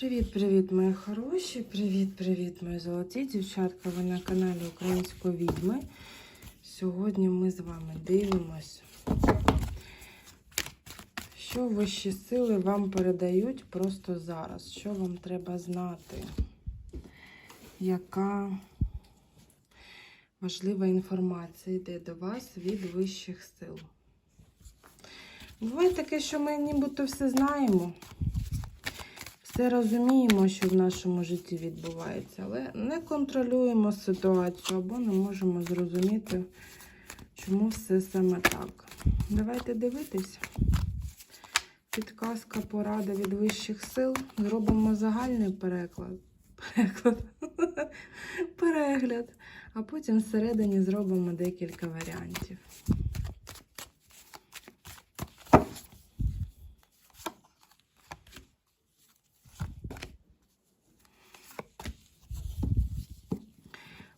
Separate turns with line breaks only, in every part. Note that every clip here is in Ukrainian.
Привіт-привіт, мої хороші! Привіт-привіт, мої золоті дівчатка. Ви на каналі Української відьми. Сьогодні ми з вами дивимося, що вищі сили вам передають просто зараз. Що вам треба знати? Яка важлива інформація йде до вас від вищих сил? Буває таке, що ми нібито все знаємо. Все розуміємо, що в нашому житті відбувається, але не контролюємо ситуацію або не можемо зрозуміти, чому все саме так. Давайте дивитися. Підказка, порада від вищих сил. Зробимо загальний переклад. Переклад. Перегляд. А потім всередині зробимо декілька варіантів.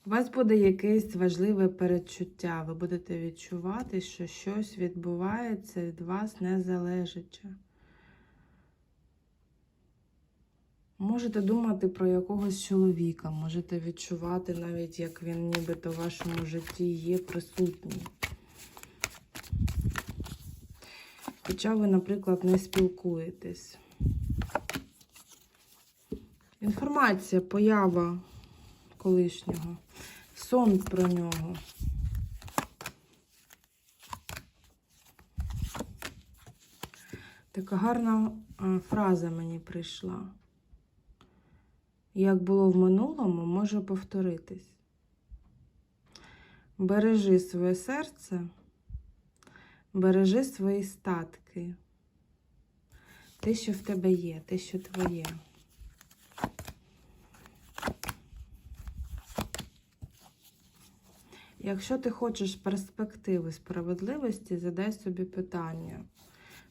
У вас буде якесь важливе передчуття. Ви будете відчувати, що щось відбувається від вас незалежаче. Можете думати про якогось чоловіка, можете відчувати навіть, як він нібито в вашому житті є присутній. Хоча ви, наприклад, не спілкуєтесь. Інформація, поява колишнього, сон про нього. Така гарна фраза мені прийшла. Як було в минулому, може повторитись. Бережи своє серце, бережи свої статки. Те, що в тебе є, те, що твоє. Якщо ти хочеш перспективи справедливості, задай собі питання,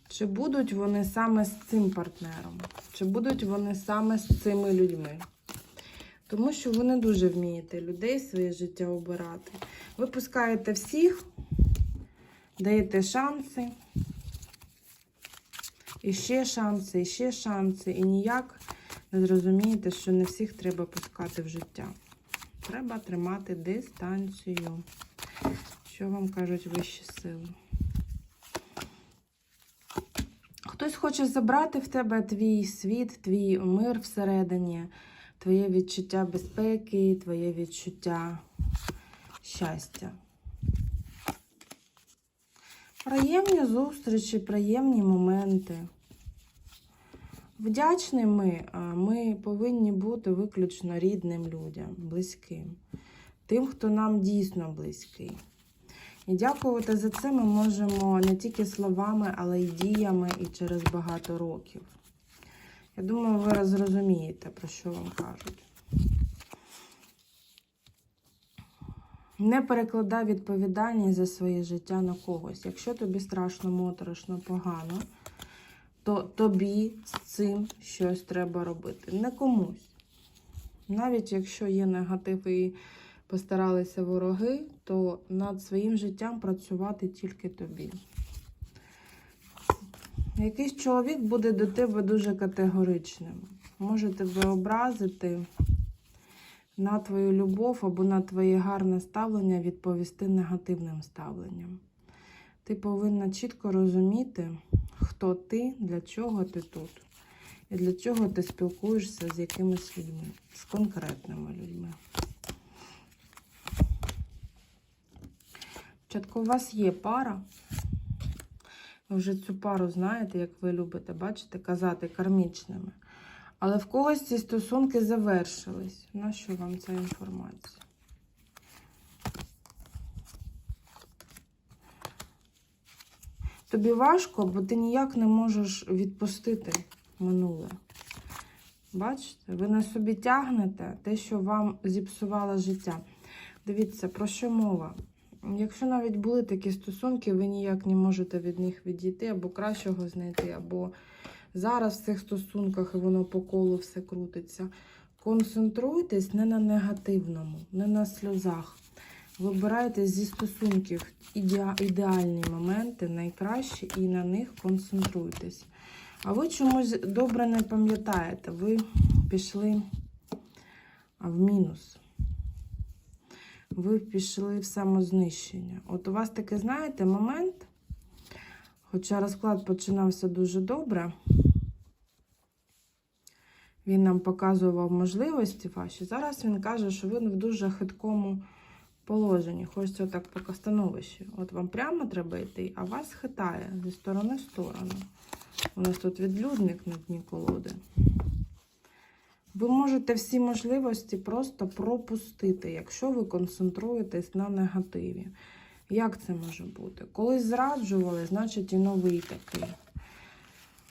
чи будуть вони саме з цим партнером, чи будуть вони саме з цими людьми. Тому що ви не дуже вмієте людей своє життя обирати. Ви пускаєте всіх, даєте шанси, і ще шанси, і ще шанси, і ніяк не зрозумієте, що не всіх треба пускати в життя. Треба тримати дистанцію. Що вам кажуть вищі сили? Хтось хоче забрати в тебе твій світ, твій мир всередині, твоє відчуття безпеки, твоє відчуття щастя. Приємні зустрічі, приємні моменти. Вдячними ми повинні бути виключно рідним людям, близьким, тим, хто нам дійсно близький. І дякувати за це ми можемо не тільки словами, але й діями і через багато років. Я думаю, ви зрозумієте, про що вам кажуть. Не перекладай відповідальність за своє життя на когось. Якщо тобі страшно, моторошно, погано, то тобі з цим щось треба робити. Не комусь. Навіть якщо є негатив і постаралися вороги, то над своїм життям працювати тільки тобі. Якийсь чоловік буде до тебе дуже категоричним. Може тебе образити на твою любов або на твоє гарне ставлення відповісти негативним ставленням. Ти повинна чітко розуміти, хто ти, для чого ти тут. І для чого ти спілкуєшся з якимись людьми, з конкретними людьми. Спочатку у вас є пара. Ви вже цю пару знаєте, як ви любите, бачите, казати кармічними. Але в когось ці стосунки завершились. На що вам ця інформація? Тобі важко, бо ти ніяк не можеш відпустити минуле. Бачите, ви на собі тягнете те, що вам зіпсувало життя. Дивіться, про що мова? Якщо навіть були такі стосунки, ви ніяк не можете від них відійти, або кращого знайти, або зараз в цих стосунках і воно по колу все крутиться. Концентруйтесь не на негативному, не на сльозах. Вибирайте зі стосунків ідеальні моменти, найкращі, і на них концентруйтесь. А ви чомусь добре не пам'ятаєте, ви пішли в мінус. Ви пішли в самознищення. От у вас такий, знаєте, момент, хоча розклад починався дуже добре, він нам показував можливості ваші. Зараз він каже, що ви в дуже хиткому положенні. Хочеться так по становищі. От вам прямо треба йти, а вас хитає зі сторони в сторону. У нас тут відлюдник на дні колоди. Ви можете всі можливості просто пропустити, якщо ви концентруєтесь на негативі. Як це може бути? Колись зраджували, значить і новий такий.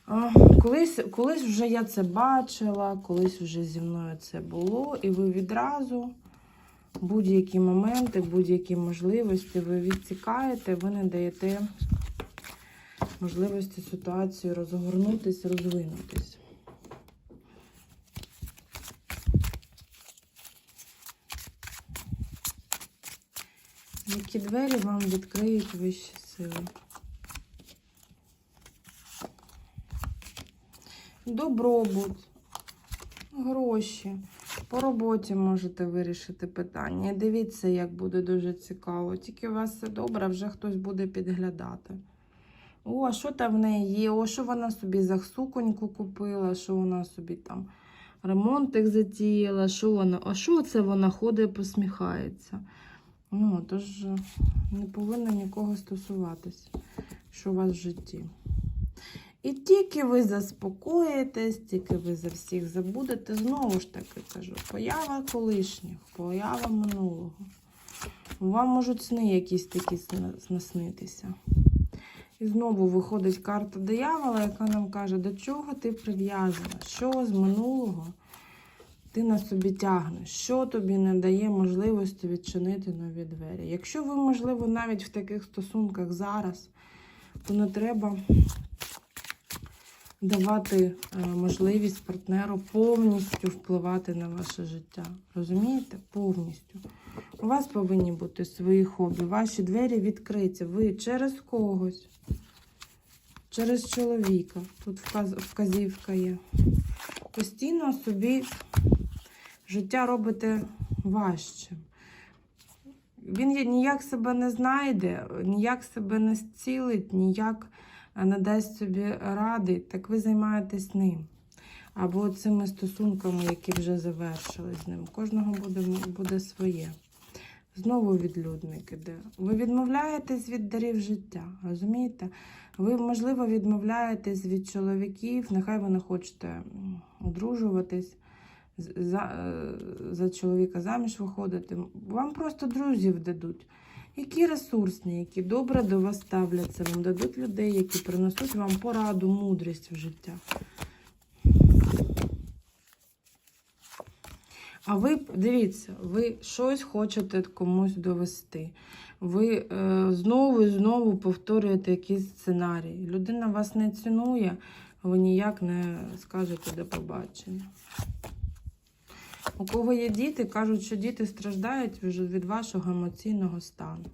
А, колись, колись вже я це бачила, колись вже зі мною це було, і ви відразу будь-які моменти, будь-які можливості ви відсікаєте, ви не даєте можливості ситуації розгорнутись, розвинутись. Які двері вам відкриють вищі сили? Добробут, гроші. По роботі можете вирішити питання. Дивіться, як буде дуже цікаво. Тільки у вас все добре, вже хтось буде підглядати. О, а що там в неї є? О, що вона собі за суконьку купила, що вона собі там ремонтик затіяла, що вона, а що це вона ходить, посміхається. Ну, тож не повинно нікого стосуватись, що у вас в житті. І тільки ви заспокоїтесь, тільки ви за всіх забудете, знову ж таки кажу, поява колишніх, поява минулого. Вам можуть сни якісь такі наснитися. І знову виходить карта диявола, яка нам каже, до чого ти прив'язана, що з минулого ти на собі тягнеш, що тобі не дає можливості відчинити нові двері. Якщо ви, можливо, навіть в таких стосунках зараз, то не треба давати е, можливість партнеру повністю впливати на ваше життя. Розумієте? Повністю. У вас повинні бути свої хобі, ваші двері відкриті. Ви через когось, через чоловіка. Тут вказ, вказівка є. Постійно собі життя робите важчим. Він ніяк себе не знайде, ніяк себе не зцілить, ніяк не дасть собі ради, так ви займаєтесь ним. Або цими стосунками, які вже завершили з ним. Кожного буде, буде своє. Знову відлюдник іде. Ви відмовляєтесь від дарів життя, розумієте? Ви, можливо, відмовляєтесь від чоловіків, нехай ви не хочете одружуватись, за, е, за чоловіка заміж виходити. Вам просто друзів дадуть. Які ресурсні, які добре до вас ставляться, вам дадуть людей, які принесуть вам пораду, мудрість в життя. А ви дивіться, ви щось хочете комусь довести. Ви е, знову і знову повторюєте якийсь сценарій. Людина вас не цінує, ви ніяк не скажете до побачення. У кого є діти, кажуть, що діти страждають від вашого емоційного стану,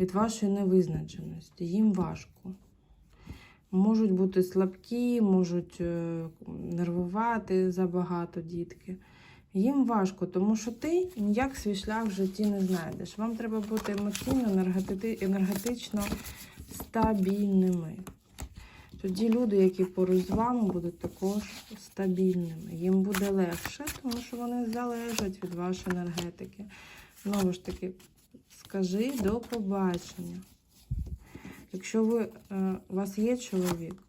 від вашої невизначеності. Їм важко. Можуть бути слабкі, можуть е, нервувати забагато дітки. Їм важко, тому що ти ніяк свій шлях в житті не знайдеш. Вам треба бути емоційно, енергетично стабільними. Тоді люди, які поруч з вами, будуть також стабільними. Їм буде легше, тому що вони залежать від вашої енергетики. Знову ж таки, скажи до побачення. Якщо ви, е, у вас є чоловік,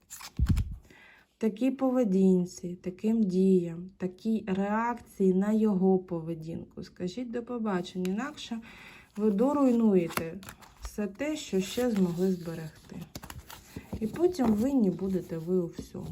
такій поведінці, таким діям, такій реакції на його поведінку, скажіть до побачення, інакше ви доруйнуєте все те, що ще змогли зберегти. І потім винні будете ви у всьому.